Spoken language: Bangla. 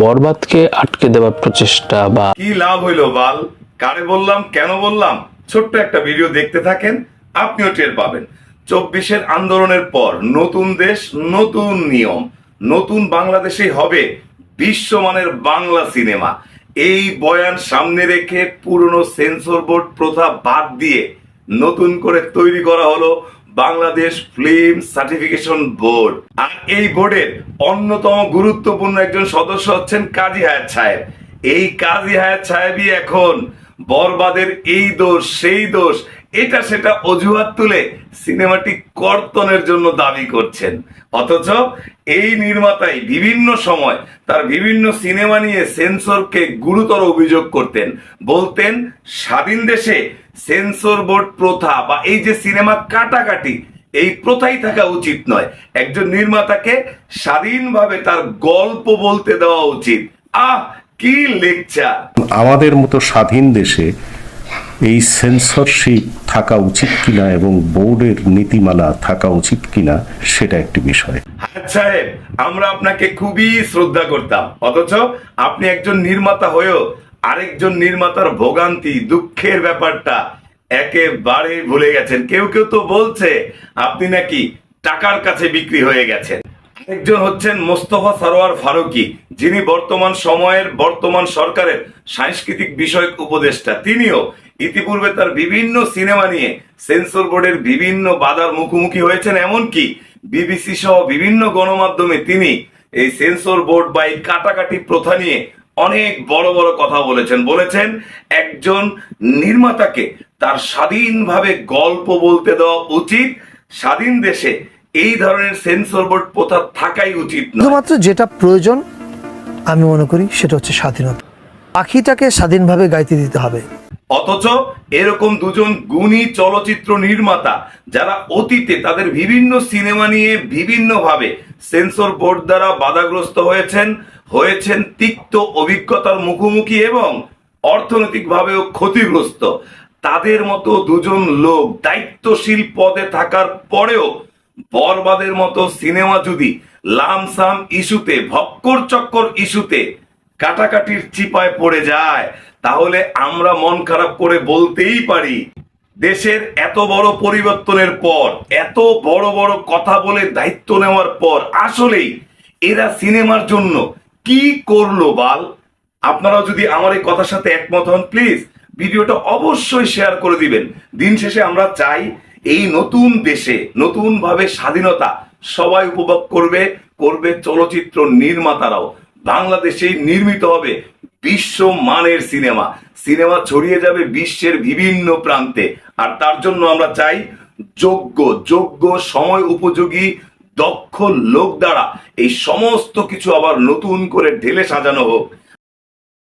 বরবাদকে আটকে দেওয়ার প্রচেষ্টা বা কি লাভ হইল বাল? কারে বললাম, কেন বললাম? ছোট্ট একটা ভিডিও দেখতে থাকেন, আপনিও টের পাবেন। চব্বিশের আন্দোলনের পর নতুন দেশ, নতুন নিয়ম, নতুন বাংলাদেশেই হবে বিশ্বমানের বাংলা সিনেমা। এই বয়ান সামনে রেখে পুরনো সেন্সর বোর্ড প্রথা বাদ দিয়ে নতুন করে তৈরি করা হলো বাংলাদেশ ফিল্ম সার্টিফিকেশন বোর্ড। আর এই বোর্ডের অন্যতম গুরুত্বপূর্ণ একজন সদস্য হচ্ছেন কাজী হায়াত সাহেব। এই কাজী হায়াত সাহেবই এখন বরবাদের এই দোষ, সেই দোষ এটা সেটা অজুহাত তুলে সিনেমাটি কর্তনের জন্য দাবি করছেন। অথচ এই নির্মাতাই বিভিন্ন সময় তার বিভিন্ন সিনেমা নিয়ে সেন্সরকে গুরুতর অভিযোগ করতেন। বলতেন, স্বাধীন দেশে সেন্সর বোর্ড প্রথা বা এই যে সিনেমা কাটাকাটি, এই প্রথাই থাকা উচিত নয়। একজন নির্মাতাকে স্বাধীনভাবে তার গল্প বলতে দেওয়া উচিত। আহ, কি লেকচার! আমাদের মতো স্বাধীন দেশে এই সেন্সরশিপ থাকা উচিত কিনা এবং বোর্ডের নীতিমালা থাকা উচিত কিনা, সেটা একটি বিষয়। সাহেব, আমরা আপনাকে খুবই শ্রদ্ধা করতাম। অথচ আপনি একজন নির্মাতা হয়েও আরেকজন নির্মাতার ভোগান্তি, দুঃখের ব্যাপারটা একেবারে ভুলে গেছেন। কেউ কেউ তো বলছে, আপনি নাকি টাকার কাছে বিক্রি হয়ে গেছেন। একজন হচ্ছেন মোস্তফা সারোয়ার ফারুকি, যিনি বর্তমান সময়ের বর্তমান সরকারের সাংস্কৃতিক বিষয়ক উপদেষ্টা। তিনিও ইতিপূর্বে তার বিভিন্ন সিনেমা নিয়ে সেন্সর বোর্ডের বিভিন্ন বাধার মুখোমুখি হয়েছেন, এমনকি বিবিসি সহ বিভিন্ন গণমাধ্যমে তিনি এই সেন্সর বোর্ড বা এই কাটাকাটি প্রথা নিয়ে অনেক বড় বড় কথা বলেছেন। বলেছেন, একজন নির্মাতাকে তার স্বাধীনভাবে গল্প বলতে দেওয়া উচিত, স্বাধীন দেশে এই ধরনের সেন্সর বোর্ড প্রথা থাকাই উচিত নয়। শুধুমাত্র যেটা প্রয়োজন আমি মনে করি সেটা হচ্ছে স্বাধীনতা। পাখিটাকে স্বাধীনভাবে গাইতে দিতে হবে। অথচ এরকম দুজন গুণী চলচ্চিত্র নির্মাতা যারা অতীতে তাদের বিভিন্ন সিনেমা নিয়ে বিভিন্নভাবে সেন্সর বোর্ড দ্বারা বাধাগ্রস্ত হয়েছেন হয়েছেন তিক্ত অভিজ্ঞতার মুখোমুখি এবং অর্থনৈতিকভাবেও ক্ষতিগ্রস্ত। তাদের মতো দুজন লোক দায়িত্বশীল পদে থাকার পরেও বরবাদের মতো সিনেমা যদি লামসাম ইস্যুতে, ভক্কর চক্কর ইস্যুতে কাটাকাটির চিপায় পড়ে যায়, তাহলে আমরা মন খারাপ করে বলতেই পারি, দেশের এত বড় পরিবর্তনের পর, এত বড় বড় কথা বলে দায়িত্ব নেওয়ার পর, আসলেই এরা সিনেমার জন্য কি করল বাল? আপনারা যদি আমার এই কথার সাথে একমত হন, প্লিজ, ভিডিওটা অবশ্যই শেয়ার করে দিবেন। দিন শেষে আমরা চাই এই নতুন দেশে নতুন ভাবে স্বাধীনতা সবাই উপভোগ করবে করবে চলচ্চিত্র নির্মাতারাও। বাংলাদেশে নির্মিত হবে বিশ্ব মানের সিনেমা। সিনেমা ছড়িয়ে যাবে বিশ্বের বিভিন্ন প্রান্তে। আর তার জন্য আমরা চাই যোগ্য যোগ্য, সময় উপযোগী, দক্ষ লোক দ্বারা এই সমস্ত কিছু আবার নতুন করে ঢেলে সাজানো হোক।